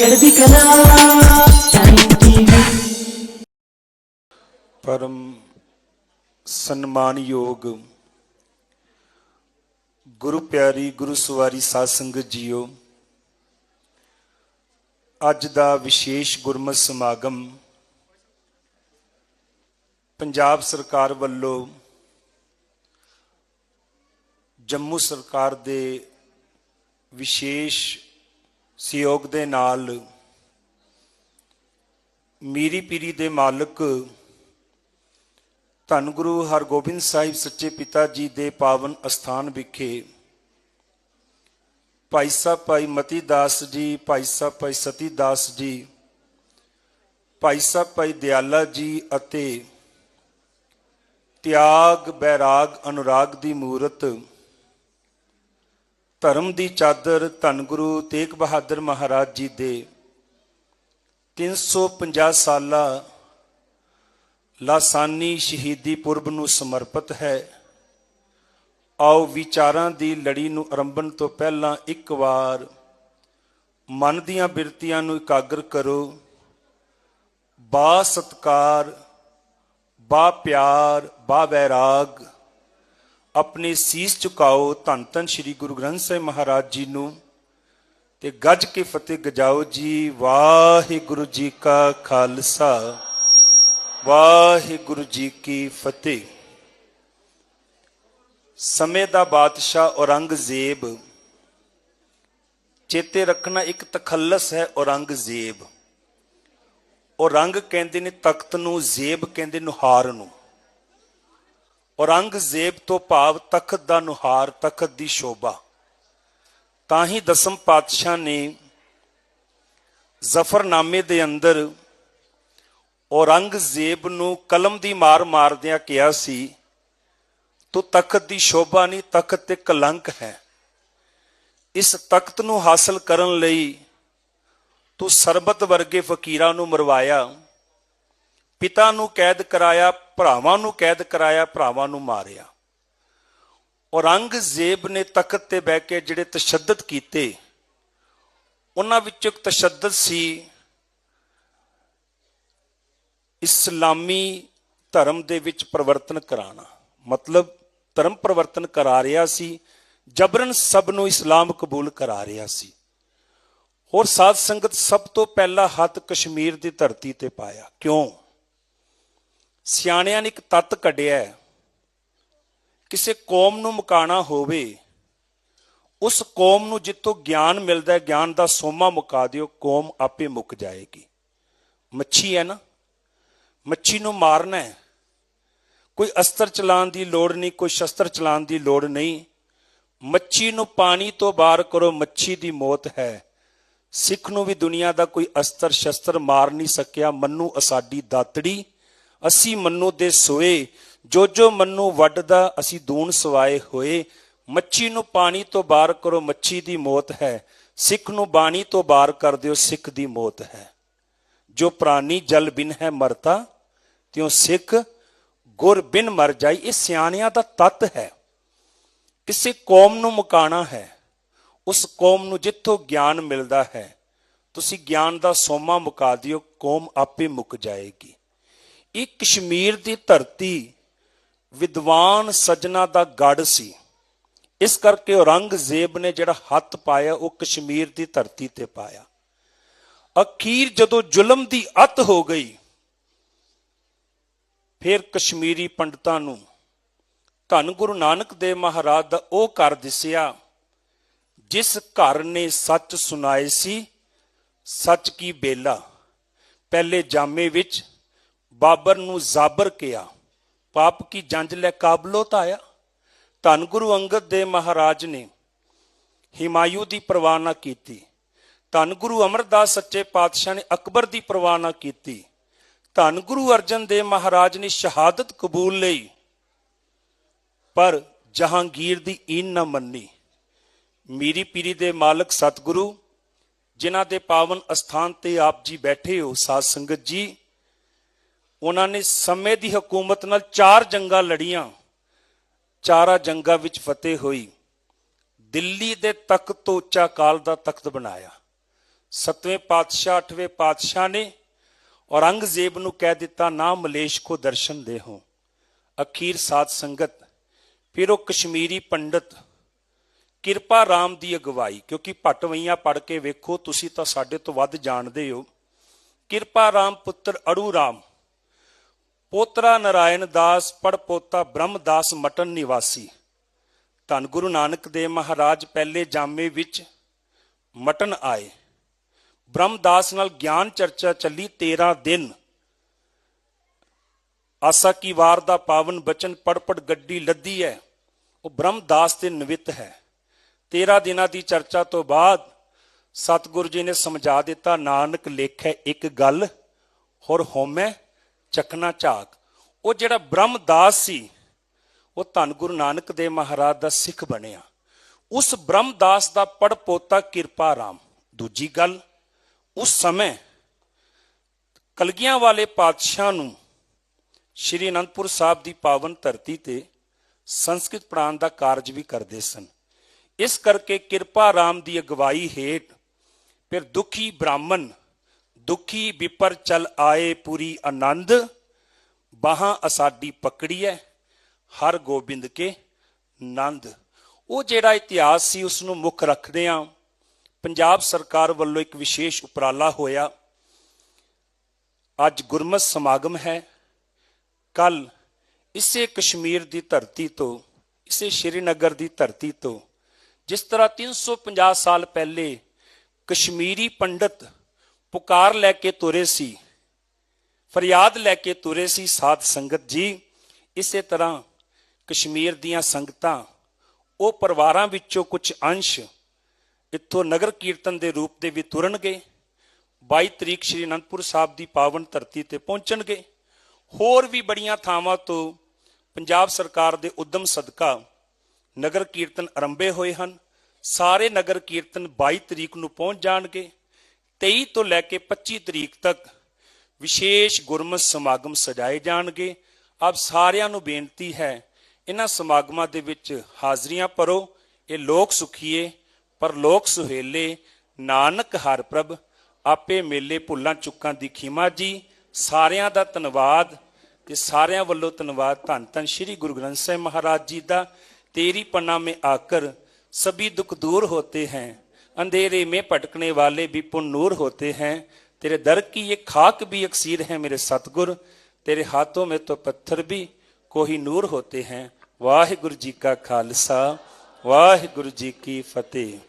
ਚੜ੍ਹਦੀ ਕਲਾ ਟਾਈਮ ਪਰਮ ਸਨਮਾਨਯੋਗ ਗੁਰੂ ਪਿਆਰੀ, ਗੁਰੂ ਸਵਾਰੀ ਸਾਧ ਸੰਗਤ ਜੀਓ, ਅੱਜ ਦਾ ਵਿਸ਼ੇਸ਼ ਗੁਰਮਤਿ ਸਮਾਗਮ ਪੰਜਾਬ ਸਰਕਾਰ ਵੱਲੋਂ ਜੰਮੂ ਸਰਕਾਰ ਦੇ ਵਿਸ਼ੇਸ਼ ਸਹਿਯੋਗ ਦੇ ਨਾਲ ਮੀਰੀ ਪੀਰੀ ਦੇ ਮਾਲਕ ਧੰਨ ਗੁਰੂ ਹਰਗੋਬਿੰਦ ਸਾਹਿਬ ਸੱਚੇ ਪਿਤਾ ਜੀ ਦੇ ਪਾਵਨ ਅਸਥਾਨ ਵਿਖੇ ਭਾਈ ਸਾਹਿਬ ਭਾਈ ਮਤੀ ਦਾਸ ਜੀ, ਭਾਈ ਸਾਹਿਬ ਭਾਈ ਸਤੀ ਦਾਸ ਜੀ, ਭਾਈ ਸਾਹਿਬ ਭਾਈ ਦਿਆਲਾ ਜੀ ਅਤੇ ਤਿਆਗ, ਬੈਰਾਗ, ਅਨੁਰਾਗ ਦੀ ਮੂਰਤ ਧਰਮ ਦੀ ਚਾਦਰ ਧੰਨ ਗੁਰੂ ਤੇਗ ਬਹਾਦਰ ਮਹਾਰਾਜ ਜੀ ਦੇ 350 ਸਾਲਾ ਲਾਸਾਨੀ ਸ਼ਹੀਦੀ ਪੁਰਬ ਨੂੰ ਸਮਰਪਿਤ ਹੈ। ਆਓ ਵਿਚਾਰਾਂ ਦੀ ਲੜੀ ਨੂੰ ਆਰੰਭਣ ਤੋਂ ਪਹਿਲਾਂ ਇੱਕ ਵਾਰ ਮਨ ਦੀਆਂ ਬਿਰਤੀਆਂ ਨੂੰ ਇਕਾਗਰ ਕਰੋ। ਬਾ ਸਤਕਾਰ, ਬਾ ਪਿਆਰ, ਬਾ ਵੈਰਾਗ ਆਪਣੀ ਸੀਸ ਝੁਕਾਓ ਧੰਨ ਧੰਨ ਸ੍ਰੀ ਗੁਰੂ ਗ੍ਰੰਥ ਸਾਹਿਬ ਮਹਾਰਾਜ ਜੀ ਨੂੰ ਤੇ ਗੱਜ ਕੇ ਫਤਿਹ ਗਜਾਓ ਜੀ, ਵਾਹਿਗੁਰੂ ਜੀ ਕਾ ਖਾਲਸਾ, ਵਾਹਿਗੁਰੂ ਜੀ ਕੀ ਫਤਿਹ। ਸਮੇਂ ਦਾ ਬਾਦਸ਼ਾਹ ਔਰੰਗਜ਼ੇਬ, ਚੇਤੇ ਰੱਖਣਾ ਇੱਕ ਤਖੱਲਸ ਹੈ ਔਰੰਗਜ਼ੇਬ। ਔਰੰਗ ਕਹਿੰਦੇ ਨੇ ਤਖਤ ਨੂੰ, ਜ਼ੇਬ ਕਹਿੰਦੇ ਨੁਹਾਰ ਨੂੰ। ਔਰੰਗਜ਼ੇਬ ਤੋਂ ਭਾਵ ਤਖਤ ਦਾ ਨੁਹਾਰ, ਤਖਤ ਦੀ ਸ਼ੋਭਾ। ਤਾਂ ਹੀ ਦਸਮ ਪਾਤਸ਼ਾਹ ਨੇ ਜ਼ਫਰਨਾਮੇ ਦੇ ਅੰਦਰ ਔਰੰਗਜ਼ੇਬ ਨੂੰ ਕਲਮ ਦੀ ਮਾਰ ਮਾਰਦਿਆਂ ਕਿਹਾ ਸੀ, ਤੂੰ ਤਖਤ ਦੀ ਸ਼ੋਭਾ ਨਹੀਂ, ਤਖਤ ਤੇ ਕਲੰਕ ਹੈ। ਇਸ ਤਖਤ ਨੂੰ ਹਾਸਲ ਕਰਨ ਲਈ ਤੂੰ ਸਰਬਤ ਵਰਗੇ ਫਕੀਰਾਂ ਨੂੰ ਮਰਵਾਇਆ। ਪਿਤਾ ਨੂੰ ਕੈਦ ਕਰਾਇਆ ਭਰਾਵਾਂ ਨੂੰ ਕੈਦ ਕਰਾਇਆ, ਭਰਾਵਾਂ ਨੂੰ ਮਾਰਿਆ। ਔਰੰਗਜ਼ੇਬ ਨੇ ਤਖਤ ਤੇ ਬਹਿ ਕੇ ਜਿਹੜੇ ਤਸ਼ੱਦਦ ਕੀਤੇ, ਉਹਨਾਂ ਵਿੱਚੋਂ ਇੱਕ ਤਸ਼ੱਦਦ ਸੀ ਇਸਲਾਮੀ ਧਰਮ ਦੇ ਵਿੱਚ ਪਰਿਵਰਤਨ ਕਰਾਣਾ। ਮਤਲਬ ਧਰਮ ਪਰਿਵਰਤਨ ਕਰਾ ਰਿਹਾ ਸੀ, ਜਬਰਨ ਸਭ ਨੂੰ ਇਸਲਾਮ ਕਬੂਲ ਕਰਾ ਰਿਹਾ ਸੀ। ਹੋਰ ਸਾਧ ਸੰਗਤ ਸਭ ਤੋਂ ਪਹਿਲਾ ਹੱਥ ਕਸ਼ਮੀਰ ਦੀ ਧਰਤੀ ਤੇ ਪਾਇਆ। ਕਿਉਂ? ਸਿਆਣਿਆਂ ਨੇ ਇੱਕ ਤੱਤ ਕੱਢਿਆ ਕਿਸੇ ਕੌਮ ਨੂੰ ਮੁਕਾਣਾ ਹੋਵੇ, ਉਸ ਕੌਮ ਨੂੰ ਜਿੱਥੋਂ ਗਿਆਨ ਮਿਲਦਾ ਹੈ, ਗਿਆਨ ਦਾ ਸੋਮਾ ਮੁਕਾ ਦਿਓ, ਕੌਮ ਆਪੇ ਮੁੱਕ ਜਾਏਗੀ। ਮੱਛੀ ਹੈ ਨਾ? ਮੱਛੀ ਨੂੰ ਮਾਰਨਾ ਹੈ। ਕੋਈ ਅਸਤਰ ਚਲਾਉਣ ਦੀ ਲੋੜ ਨਹੀਂ, ਕੋਈ ਸ਼ਸਤਰ ਚਲਾਉਣ ਦੀ ਲੋੜ ਨਹੀਂ। ਮੱਛੀ ਨੂੰ ਪਾਣੀ ਤੋਂ ਬਾਹਰ ਕਰੋ, ਮੱਛੀ ਦੀ ਮੌਤ ਹੈ। ਸਿੱਖ ਨੂੰ ਵੀ ਦੁਨੀਆ ਦਾ ਕੋਈ ਅਸਤਰ, ਸ਼ਸਤਰ ਮਾਰ ਨਹੀਂ ਸਕਿਆ। ਮੰਨੂ ਅਸਾਡੀ ਦਾਤੜੀ ਅਸੀਂ ਮੰਨੂ ਦੇ ਸੋਏ, ਜੋ ਜੋ ਮੰਨੂ ਵੱਡਦਾ ਅਸੀਂ ਦੂਣ ਸਵਾਏ ਹੋਏ। ਮੱਛੀ ਨੂੰ ਪਾਣੀ ਤੋਂ ਬਾਹਰ ਕਰੋ, ਮੱਛੀ ਦੀ ਮੌਤ ਹੈ। ਸਿੱਖ ਨੂੰ ਬਾਣੀ ਤੋਂ ਬਾਹਰ ਕਰ ਦਿਓ, ਸਿੱਖ ਦੀ ਮੌਤ ਹੈ। ਜੋ ਪ੍ਰਾਨੀ ਜਲ ਬਿਨ ਹੈ ਮਰਤਾ, ਤਿਉ ਸਿੱਖ ਗੁਰ ਬਿਨ ਮਰ ਜਾਈ। ਇਹ ਸਿਆਣਿਆਂ ਦਾ ਤੱਤ ਹੈ। ਕਿਸੇ ਕੌਮ ਨੂੰ ਮੁਕਾਣਾ ਹੈ। ਉਸ ਕੌਮ ਨੂੰ ਜਿੱਥੋਂ ਗਿਆਨ ਮਿਲਦਾ ਹੈ, ਤੁਸੀਂ ਗਿਆਨ ਦਾ ਸੋਮਾ ਮੁਕਾ ਦਿਓ, ਕੌਮ ਆਪੇ ਮੁੱਕ ਜਾਏਗੀ। ਇਹ ਕਸ਼ਮੀਰ ਦੀ ਧਰਤੀ ਵਿਦਵਾਨ ਸਜਣਾ ਦਾ ਗੜ ਸੀ। ਇਸ ਕਰਕੇ ਔਰੰਗਜ਼ੇਬ ਨੇ ਜਿਹੜਾ ਹੱਥ ਪਾਇਆ, ਉਹ ਕਸ਼ਮੀਰ ਦੀ ਧਰਤੀ ਤੇ ਪਾਇਆ। ਅਖੀਰ ਜਦੋਂ ਜ਼ੁਲਮ ਦੀ ਅਤ ਹੋ ਗਈ, ਫਿਰ ਕਸ਼ਮੀਰੀ ਪੰਡਤਾਂ ਨੂੰ ਧੰਨ ਗੁਰੂ ਨਾਨਕ ਦੇਵ ਮਹਾਰਾਜ ਦਾ ਉਹ ਘਰ ਦਿਸਿਆ, ਜਿਸ ਘਰ ਨੇ ਸੱਚ ਸੁਣਾਏ ਸੀ, ਸੱਚ ਕੀ ਬੇਲਾ। ਪਹਿਲੇ ਜਾਮੇ ਵਿੱਚ ਬਾਬਰ ਨੂੰ ਜ਼ਾਬਰ ਕਿਹਾ, ਪਾਪ ਕੀ ਜੰਜ ਲੈ ਕਾਬਲੋ ਤਾਇਆ ਧੰਨ ਗੁਰੂ ਅੰਗਦ ਦੇਵ ਮਹਾਰਾਜ ਨੇ ਹਿਮਾਯੂ ਦੀ ਪਰਵਾਹ ਨਾ ਕੀਤੀ। ਧੰਨ ਗੁਰੂ ਅਮਰਦਾਸ ਸੱਚੇ ਪਾਤਸ਼ਾਹ ਨੇ ਅਕਬਰ ਦੀ ਪਰਵਾਹ ਨਾ ਕੀਤੀ। ਧੰਨ ਗੁਰੂ ਅਰਜਨ ਦੇਵ ਮਹਾਰਾਜ ਨੇ ਸ਼ਹਾਦਤ ਕਬੂਲ ਲਈ, ਪਰ ਜਹਾਂਗੀਰ ਦੀ ਈਨ ਨਾ ਮੰਨੀ। ਮੀਰੀ ਪੀਰੀ ਦੇ ਮਾਲਕ ਸਤਿਗੁਰੂ, ਜਿਨ੍ਹਾਂ ਦੇ ਪਾਵਨ ਅਸਥਾਨ ਤੇ ਆਪ ਜੀ ਬੈਠੇ ਹੋ, ਸਾਧ ਸੰਗਤ ਜੀ ਉਹਨਾਂ ਨੇ ਸਮੇਂ ਦੀ ਹਕੂਮਤ ਨਾਲ ਚਾਰ ਜੰਗਾਂ ਲੜੀਆਂ। ਚਾਰਾਂ ਜੰਗਾਂ ਵਿੱਚ ਫਤਿਹ ਹੋਈ। ਦਿੱਲੀ ਦੇ ਤਖਤ ਤੋਂ ਉੱਚਾ ਕਾਲ ਦਾ ਤਖਤ ਬਣਾਇਆ। ਸਤਵੇਂ ਪਾਤਸ਼ਾਹ, ਅੱਠਵੇਂ ਪਾਤਸ਼ਾਹ ਨੇ ਔਰੰਗਜ਼ੇਬ ਨੂੰ ਕਹਿ ਦਿੱਤਾ, ਨਾ ਮਲੇਸ਼ ਕੋ ਦਰਸ਼ਨ ਦੇ ਹੋ ਅਖੀਰ ਸਾਧ ਸੰਗਤ, ਫਿਰ ਉਹ ਕਸ਼ਮੀਰੀ ਪੰਡਤ, ਕਿਰਪਾ ਰਾਮ ਦੀ ਅਗਵਾਈ, ਕਿਉਂਕਿ ਭਟਵਈਆਂ ਪੜ ਕੇ ਵੇਖੋ, ਤੁਸੀਂ ਤਾਂ ਸਾਡੇ ਤੋਂ ਵੱਧ ਜਾਣਦੇ ਹੋ। ਕਿਰਪਾ ਰਾਮ ਪੁੱਤਰ ਅੜੂ ਰਾਮ ਪੋਤਰਾ ਨਰਾਇਣ ਦਾਸ ਪੜ ਪੋਤਾ ਬ੍ਰਹਮਦਾਸ ਮਟਨ ਨਿਵਾਸੀ। ਧੰਨ ਗੁਰੂ ਨਾਨਕ ਦੇਵ ਮਹਾਰਾਜ, ਪਹਿਲੇ ਜਾਮੇ ਵਿੱਚ ਮਟਨ ਆਏ। ਬ੍ਰਹਮਦਾਸ ਨਾਲ ਗਿਆਨ ਚਰਚਾ ਚੱਲੀ 13 ਦਿਨ। ਆਸਾ ਕੀ ਵਾਰ ਦਾ ਪਾਵਨ ਬਚਨ ਪੜ ਪੜ ਗੱਡੀ ਲੱਦੀ ਹੈ। ਉਹ ਬ੍ਰਹਮਦਾਸ ਤੇ ਨਿਵਿਤ ਹੈ। 13 ਦਿਨਾਂ ਦੀ ਚਰਚਾ ਤੋਂ ਬਾਅਦ ਸਤਿਗੁਰੂ ਜੀ ਨੇ ਸਮਝਾ ਦਿੱਤਾ, ਨਾਨਕ ਲੇਖੈ ਇੱਕ ਗੱਲ, ਹੋਰ ਹੋਮੈ ਚਕਨਾ ਝਾਕ। ਉਹ ਜਿਹੜਾ ਬ੍ਰਹਮਦਾਸ ਸੀ, ਉਹ ਧੰਨ ਗੁਰੂ ਨਾਨਕ ਦੇਵ ਮਹਾਰਾਜ ਦਾ ਸਿੱਖ ਬਣਿਆ। ਉਸ ਬ੍ਰਹਮਦਾਸ ਦਾ ਪੜ ਪੋਤਾ ਕਿਰਪਾ ਰਾਮ। ਦੂਜੀ ਗੱਲ, ਉਸ ਸਮੇਂ ਕਲਗੀਆਂ ਵਾਲੇ ਪਾਤਸ਼ਾਹ ਨੂੰ ਸ਼੍ਰੀ ਅਨੰਦਪੁਰ ਸਾਹਿਬ ਦੀ ਪਾਵਨ ਧਰਤੀ ਤੇ ਸੰਸਕ੍ਰਿਤ ਪੜਾਉਣ ਦਾ ਕਾਰਜ ਵੀ ਕਰਦੇ ਸਨ। ਇਸ ਕਰਕੇ ਕਿਰਪਾ ਰਾਮ ਦੀ ਅਗਵਾਈ ਹੇਠ ਫਿਰ ਦੁਖੀ ਬ੍ਰਾਹਮਣ ਦੁਖੀ ਵਿਪਰ ਚਲ ਆਏ ਪੂਰੀ ਆਨੰਦ, ਬਾਹਾਂ ਅਸਾਡੀ ਪਕੜੀਐ, ਹਰ ਗੋਬਿੰਦ ਕੇ ਨੰਦ। ਉਹ ਜਿਹੜਾ ਇਤਿਹਾਸ ਸੀ ਉਸ ਨੂੰ ਮੁੱਖ ਰੱਖਦੇ ਆ। ਪੰਜਾਬ ਸਰਕਾਰ ਵੱਲੋਂ ਇੱਕ ਵਿਸ਼ੇਸ਼ ਉਪਰਾਲਾ ਹੋਇਆ। ਅੱਜ ਗੁਰਮਤ ਸਮਾਗਮ ਹੈ। ਕੱਲ ਇਸੇ ਕਸ਼ਮੀਰ ਦੀ ਧਰਤੀ ਤੋਂ, ਇਸੇ ਸ਼੍ਰੀਨਗਰ ਦੀ ਧਰਤੀ ਤੋਂ, ਜਿਸ ਤਰ੍ਹਾਂ 350 ਸਾਲ ਪਹਿਲੇ ਕਸ਼ਮੀਰੀ ਪੰਡਤ ਪੁਕਾਰ ਲੈ ਕੇ ਤੁਰੇ ਸੀ, ਫਰਿਆਦ ਲੈ ਕੇ ਤੁਰੇ ਸੀ ਸਾਧ ਸੰਗਤ ਜੀ। ਇਸੇ ਤਰ੍ਹਾਂ ਕਸ਼ਮੀਰ ਦੀਆਂ ਸੰਗਤਾਂ, ਉਹ ਪਰਿਵਾਰਾਂ ਵਿੱਚੋਂ ਕੁਝ ਅੰਸ਼ ਇੱਥੋਂ ਨਗਰ ਕੀਰਤਨ ਦੇ ਰੂਪ ਦੇ ਵੀ ਤੁਰਨਗੇ 22 ਤਰੀਕ ਸ਼੍ਰੀ ਅਨੰਦਪੁਰ ਸਾਹਿਬ ਦੀ ਪਾਵਨ ਧਰਤੀ ਤੇ ਪਹੁੰਚਣਗੇ। ਹੋਰ ਵੀ ਬੜੀਆਂ ਥਾਵਾਂ ਤੋਂ ਪੰਜਾਬ ਸਰਕਾਰ ਦੇ ਉਦਮ ਸਦਕਾ ਨਗਰ ਕੀਰਤਨ ਆਰੰਭੇ ਹੋਏ ਹਨ। ਸਾਰੇ ਨਗਰ ਕੀਰਤਨ 22 ਤਰੀਕ ਨੂੰ ਪਹੁੰਚ ਜਾਣਗੇ। 23 ਤੋਂ ਲੈ ਕੇ 25 ਤਰੀਕ ਤੱਕ ਵਿਸ਼ੇਸ਼ ਗੁਰਮਤ ਸਮਾਗਮ ਸਜਾਏ ਜਾਣਗੇ। ਆਪ ਸਾਰਿਆਂ ਨੂੰ ਬੇਨਤੀ ਹੈ, ਇਹਨਾਂ ਸਮਾਗਮਾਂ ਦੇ ਵਿੱਚ ਹਾਜ਼ਰੀਆਂ ਭਰੋ, ਇਹ ਲੋਕ ਸੁਖੀਏ ਪਰ ਲੋਕ ਸੁਹੇਲੇ, ਨਾਨਕ ਹਰ ਪ੍ਰਭ, ਆਪੇ ਮੇਲੇ ਭੁੱਲਾਂ ਚੁੱਕਾਂ ਦੀ ਖਿਮਾ ਜੀ, ਸਾਰਿਆਂ ਦਾ ਧੰਨਵਾਦ ਤੇ ਸਾਰਿਆਂ ਵੱਲੋਂ ਧੰਨਵਾਦ ਧੰਨ ਧੰਨ ਸ੍ਰੀ ਗੁਰੂ ਗ੍ਰੰਥ ਸਾਹਿਬ ਮਹਾਰਾਜ ਜੀ ਦਾ। ਤੇਰੀ ਪੰਨਾ ਮੇ ਆਕਰ ਸਭੀ ਦੁੱਖ ਦੂਰ ਹੋਤੇ ਹੈ। अंधेरे में भटकने वाले भी पुन नूर होते हैं तेरे दर की ये खाक भी अक्सीर है मेरे सतगुर तेरे हाथों में तो पत्थर भी कोही नूर होते हैं वाहे गुरु जी का खालसा वाहे गुरु जी की फतेह